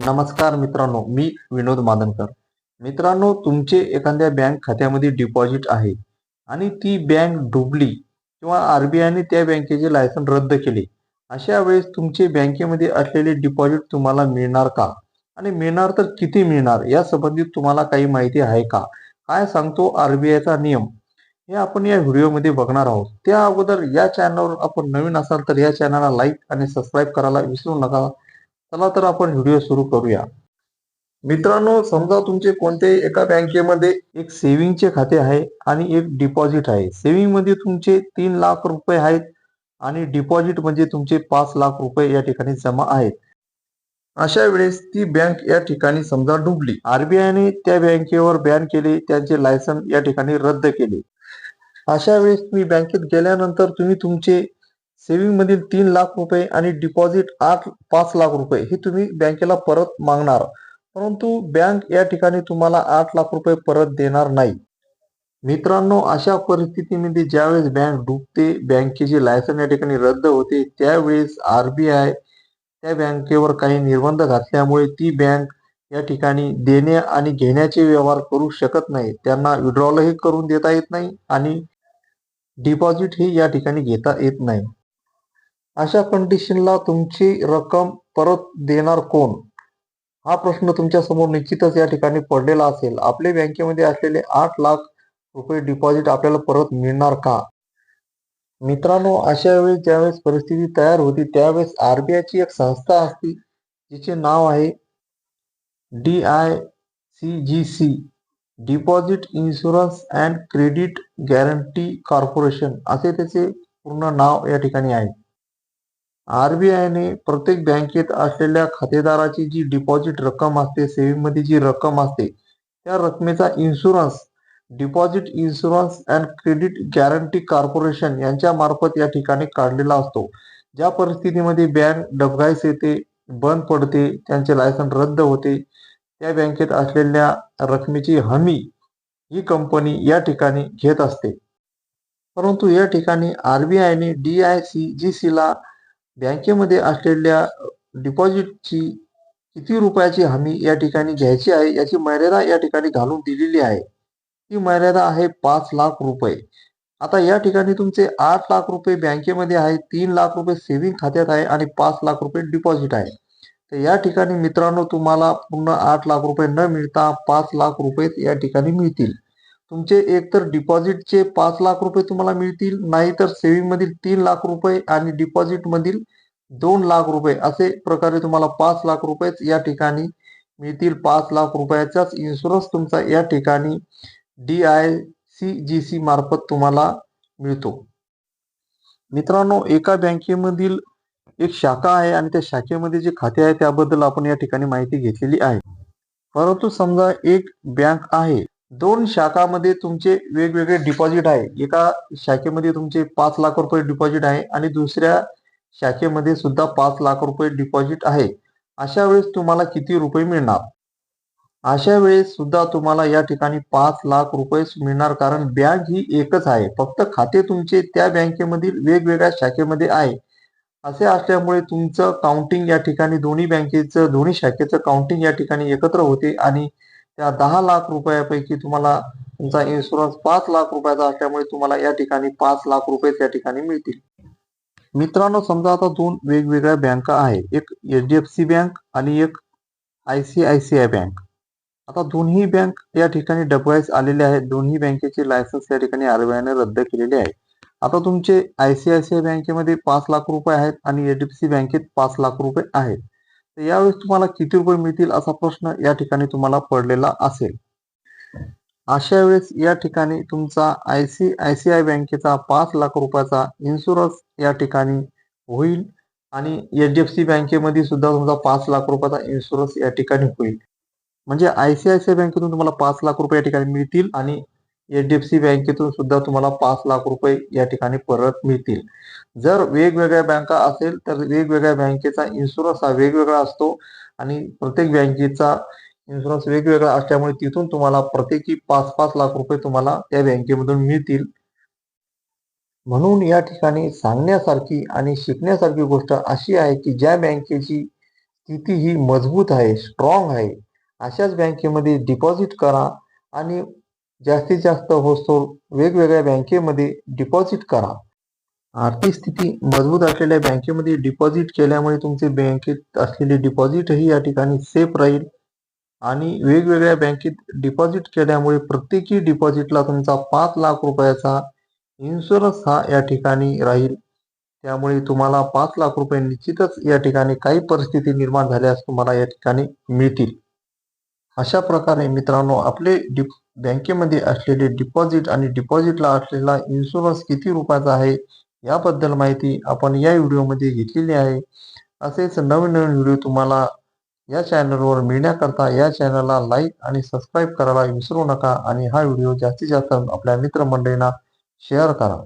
नमस्कार मित्रांनो मी विनोद मादनकर. मित्रांनो तुमचे एखाद्या बँक खात्यामध्ये डिपॉझिट आहे आणि ती बँक डुबली किंवा आरबीआयने त्या बँकेचे लायसन रद्द केले अशा वेळेस तुमचे बँकेमध्ये असलेले डिपॉझिट तुम्हाला मिळणार का? आणि मिळणार तर किती मिळणार? या संबंधित तुम्हाला काही माहिती आहे का? काय सांगतो आरबीआयचा नियम? हे आपण या व्हिडिओमध्ये बघणार आहोत. त्या अगोदर या चॅनलवर आपण नवीन असाल तर या चॅनलला लाईक आणि सबस्क्राईब करायला विसरू नका. चला तर आपण व्हिडिओ सुरू करूया. मित्रांनो समजा तुमचे कोणत्याही एका बँकेमध्ये एक सेव्हिंगचे खाते आहे आणि एक डिपॉझिट आहे. सेव्हिंगमध्ये तुमचे तीन लाख रुपये आहेत आणि डिपॉझिट म्हणजे तुमचे पाच लाख रुपये या ठिकाणी जमा आहेत. अशा वेळेस ती बँक या ठिकाणी समजा डुबली. आरबीआयने त्या बँकेवर बॅन केले त्यांचे लायसन या ठिकाणी रद्द केले. अशा वेळेस तुम्ही बँकेत गेल्यानंतर तुम्ही तुमचे सेव्हिंग मधील तीन लाख रुपये आणि डिपॉझिट आठ पाच लाख रुपये हे तुम्ही बँकेला परत मागणार. परंतु बँक या ठिकाणी तुम्हाला आठ लाख रुपये परत देणार नाही. मित्रांनो अशा परिस्थितीमध्ये ज्यावेळेस बँक डुबते बँकेचे लायसन या ठिकाणी रद्द होते त्यावेळेस आरबीआय त्या बँकेवर काही निर्बंध घातल्यामुळे ती बँक या ठिकाणी देणे आणि घेण्याचे व्यवहार करू शकत नाही. त्यांना विड्रॉलही करून देता येत नाही आणि डिपॉझिट ही या ठिकाणी घेता येत नाही. अशा कंडिशनला तुमची रक्कम परत देणार कोण? हा प्रश्न तुमच्यासमोर निश्चितच या ठिकाणी पडलेला असेल. आपले बँकेमध्ये असलेले आठ लाख रुपये डिपॉझिट आपल्याला परत मिळणार का? मित्रांनो अशा वेळेस ज्यावेळेस परिस्थिती तयार होती त्यावेळेस आरबीआयची एक संस्था असते जिचे नाव आहे D I C G C deposit insurance and credit guarantee corporation असे त्याचे पूर्ण नाव या ठिकाणी आहे. आरबीआयने प्रत्येक बँकेत असलेल्या खातेदाराची जी डिपॉझिट रक्कम असते सेविंगमध्ये जी रक्कम असते त्या रकमेचा insurance deposit insurance and credit guarantee corporation यांच्या मार्फत या ठिकाणी काढलेला असतो. ज्या परिस्थितीमध्ये बँक डबघाईस येते बंद पडते त्यांचे लायसन रद्द होते त्या बँकेत असलेल्या रकमेची हमी ही कंपनी या ठिकाणी घेत असते. परंतु या ठिकाणी आरबीआयने D I C G C ला बँकेमध्ये असलेल्या डिपॉझिटची किती रुपयाची हमी या ठिकाणी घ्यायची आहे याची मर्यादा या ठिकाणी घालून दिलेली आहे. ती मर्यादा आहे पाच लाख रुपये. आता या ठिकाणी तुमचे आठ लाख रुपये बँकेमध्ये आहे तीन लाख रुपये सेव्हिंग खात्यात आहे आणि पाच लाख रुपये डिपॉझिट आहे. तर या ठिकाणी मित्रांनो तुम्हाला पूर्ण आठ लाख रुपये न मिळता पाच लाख रुपये या ठिकाणी मिळतील. तुमचे एकतर डिपॉझिटचे पाच लाख रुपये तुम्हाला मिळतील नाहीतर सेव्हिंग मधील तीन लाख रुपये आणि डिपॉझिट मधील दोन लाख रुपये असे प्रकारे तुम्हाला पाच लाख रुपयेच या ठिकाणी मिळतील. पाच लाख रुपयाचाच इन्शुरन्स तुमचा या ठिकाणी D I C G C मार्फत तुम्हाला मिळतो. मित्रांनो एका बँकेमधील एक शाखा आहे आणि त्या शाखेमध्ये जे खाते आहे त्याबद्दल आपण या ठिकाणी माहिती घेतलेली आहे. परंतु समजा एक बँक आहे दोन शाखामध्ये तुमचे वेगवेगळे डिपॉझिट आहे. एका शाखेमध्ये तुमचे पाच लाख रुपये डिपॉझिट आहे आणि दुसऱ्या शाखेमध्ये सुद्धा पाच लाख रुपये डिपॉझिट आहे. अशा वेळेस तुम्हाला किती रुपये मिळणार? अशा वेळेस सुद्धा तुम्हाला या ठिकाणी पाच लाख रुपये मिळणार कारण बँक ही एकच आहे. फक्त खाते तुमचे त्या बँकेमधील वेगवेगळ्या शाखेमध्ये आहे. असे असल्यामुळे तुमचं काउंटिंग या ठिकाणी दोन्ही बँकेचं दोन्ही शाखेचं काउंटिंग या ठिकाणी एकत्र होते आणि त्या दहा लाख रुपयापैकी तुम्हाला तुमचा इन्शुरन्स पाच लाख रुपयाचा असल्यामुळे तुम्हाला या ठिकाणी पाच लाख रुपये त्या ठिकाणी मिळतील. मित्रांनो समजा आता दोन वेगवेगळ्या बँका आहे. एक H D F C bank आणि एक I C I C I bank आता दोन्ही बँक या ठिकाणी डबवाईस आलेले आहेत. दोन्ही बँकेचे लायसन्स या ठिकाणी आरबीआयने रद्द केलेले आहे. आता तुमचे I C I C I बँकेमध्ये पाच लाख रुपये आहेत आणि एच डी एफ सी बँकेत पाच लाख रुपये आहेत. तर यावेळेस तुम्हाला किती रुपये मिळतील असा प्रश्न या ठिकाणी तुम्हाला पडलेला असेल. अशा वेळेस या ठिकाणी तुमचा I C I C I बँकेचा पाच लाख रुपयाचा इन्शुरन्स या ठिकाणी होईल आणि एच डी एफ सी बँकेमध्ये सुद्धा तुमचा पाच लाख रुपयाचा इन्शुरन्स या ठिकाणी होईल. म्हणजे I C I C I बँकेतून तुम्हाला पाच लाख रुपये या ठिकाणी मिळतील आणि एच डी एफ सी बँकेतून सुद्धा तुम्हाला पाच लाख रुपये या ठिकाणी परत मिळतील. जर वेगवेगळ्या बँका असेल तर वेगवेगळ्या बँकेचा इन्शुरन्स हा वेगवेगळा असतो आणि प्रत्येक बँकेचा इन्शुरन्स वेगवेगळा असल्यामुळे तिथून तुम्हाला प्रत्येकी पाच पाच लाख रुपये तुम्हाला त्या बँकेमधून मिळतील. म्हणून या ठिकाणी सांगण्यासारखी आणि शिकण्यासारखी गोष्ट अशी आहे की ज्या बँकेची स्थिती ही मजबूत आहे स्ट्रॉंग आहे अशाच बँकेमध्ये डिपॉझिट करा आणि जास्तीत जास्त होतो वेगवेगळ्या बँकेमध्ये डिपॉझिट करा. आर्थिक स्थिती मजबूत असलेल्या बँकेमध्ये डिपॉझिट केल्यामुळे तुमचे बँकेत असलेले डिपॉझिटही या ठिकाणी सेफ राहील. आणि वेगवेगळ्या बँकेत डिपॉझिट केल्यामुळे प्रत्येकी डिपॉझिटला तुमचा पाच लाख रुपयाचा इन्शुरन्स हा या ठिकाणी राहील. त्यामुळे तुम्हाला पाच लाख रुपये निश्चितच या ठिकाणी काही परिस्थिती निर्माण झाल्यास तुम्हाला या ठिकाणी मिळतील. अशा प्रकारे मित्रांनो आपले डिप बँकेमध्ये असलेले डिपॉझिट आणि डिपॉझिटला असलेला इन्शुरन्स किती रुपयाचा आहे याबद्दल माहिती आपण या व्हिडिओमध्ये घेतलेली आहे. असेच नवीन नवीन व्हिडिओ तुम्हाला या चॅनलवर मिळण्याकरता या चॅनलला लाईक आणि सबस्क्राईब करायला विसरू नका आणि हा व्हिडिओ जास्तीत जास्त आपल्या मित्रमंडळींना शेअर करा.